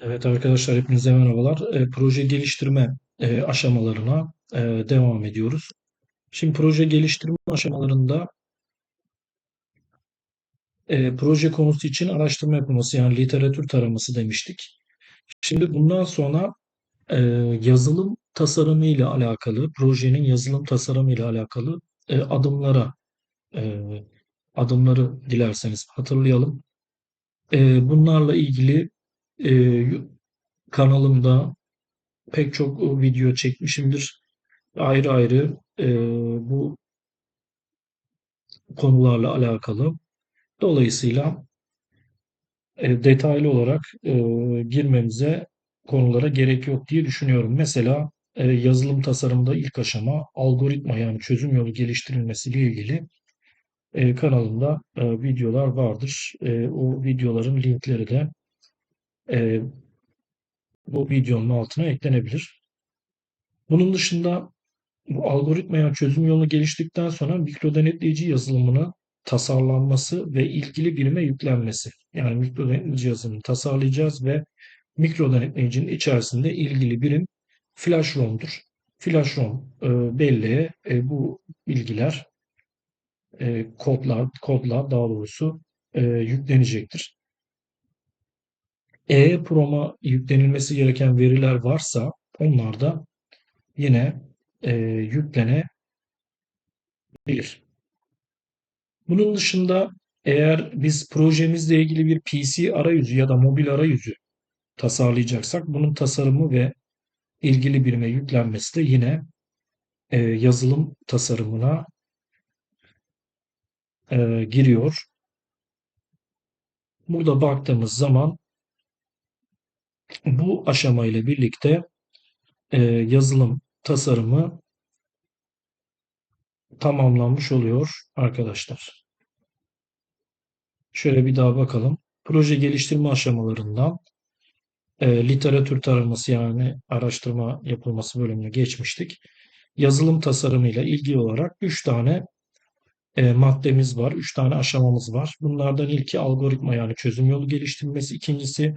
Evet arkadaşlar hepinize merhabalar. E, proje geliştirme e, aşamalarına e, devam ediyoruz. Şimdi proje geliştirme aşamalarında e, proje konusu için araştırma yapılması yani literatür taraması demiştik. Şimdi bundan sonra e, yazılım tasarımı ile alakalı, projenin yazılım tasarımı ile alakalı e, adımlara e, adımları dilerseniz hatırlayalım. E, bunlarla ilgili e, kanalımda pek çok video çekmişimdir. Ayrı ayrı e, bu konularla alakalı. Dolayısıyla e, detaylı olarak e, girmemize konulara gerek yok diye düşünüyorum. Mesela e, yazılım tasarımda ilk aşama algoritma yani çözüm yolu geliştirilmesiyle ilgili e, kanalımda e, videolar vardır. E, o videoların linkleri de e, bu videonun altına eklenebilir. Bunun dışında bu algoritmaya çözüm yolu geliştikten sonra mikro denetleyici yazılımını tasarlanması ve ilgili birime yüklenmesi. Yani mikro denetleyici yazılımını tasarlayacağız ve mikro denetleyicinin içerisinde ilgili birim flash ROM'dur. Flash ROM e, belleğe e, bu bilgiler e, kodlar kodlar daha doğrusu e, yüklenecektir. EEPROM'a yüklenilmesi gereken veriler varsa onlar da yine e, yüklenebilir. Bunun dışında eğer biz projemizle ilgili bir PC arayüzü ya da mobil arayüzü tasarlayacaksak bunun tasarımı ve ilgili birime yüklenmesi de yine e, yazılım tasarımına e, giriyor. Burada baktığımız zaman bu aşama ile birlikte e, yazılım tasarımı tamamlanmış oluyor arkadaşlar. Şöyle bir daha bakalım. Proje geliştirme aşamalarından e, literatür taraması yani araştırma yapılması bölümüne geçmiştik. Yazılım tasarımıyla ilgili olarak 3 tane e, maddemiz var. 3 tane aşamamız var. Bunlardan ilki algoritma yani çözüm yolu geliştirmesi. İkincisi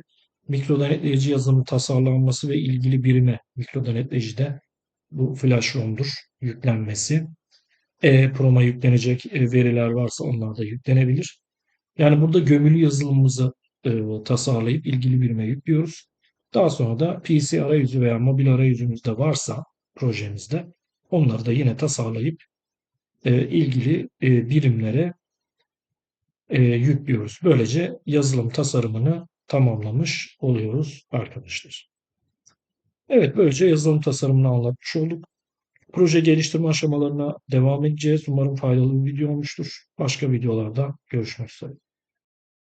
mikro denetleyici yazılımı tasarlanması ve ilgili birime mikro denetleyicide bu flash ROM'dur yüklenmesi. EEPROM'a yüklenecek e, veriler varsa onlar da yüklenebilir. Yani burada gömülü yazılımımızı e, tasarlayıp ilgili birime yüklüyoruz. Daha sonra da PC arayüzü veya mobil arayüzümüzde varsa projemizde onları da yine tasarlayıp e, ilgili e, birimlere e, yüklüyoruz. Böylece yazılım tasarımını tamamlamış oluyoruz arkadaşlar. Evet böylece yazılım tasarımını anlatmış olduk. Proje geliştirme aşamalarına devam edeceğiz. Umarım faydalı bir video olmuştur. Başka videolarda görüşmek üzere.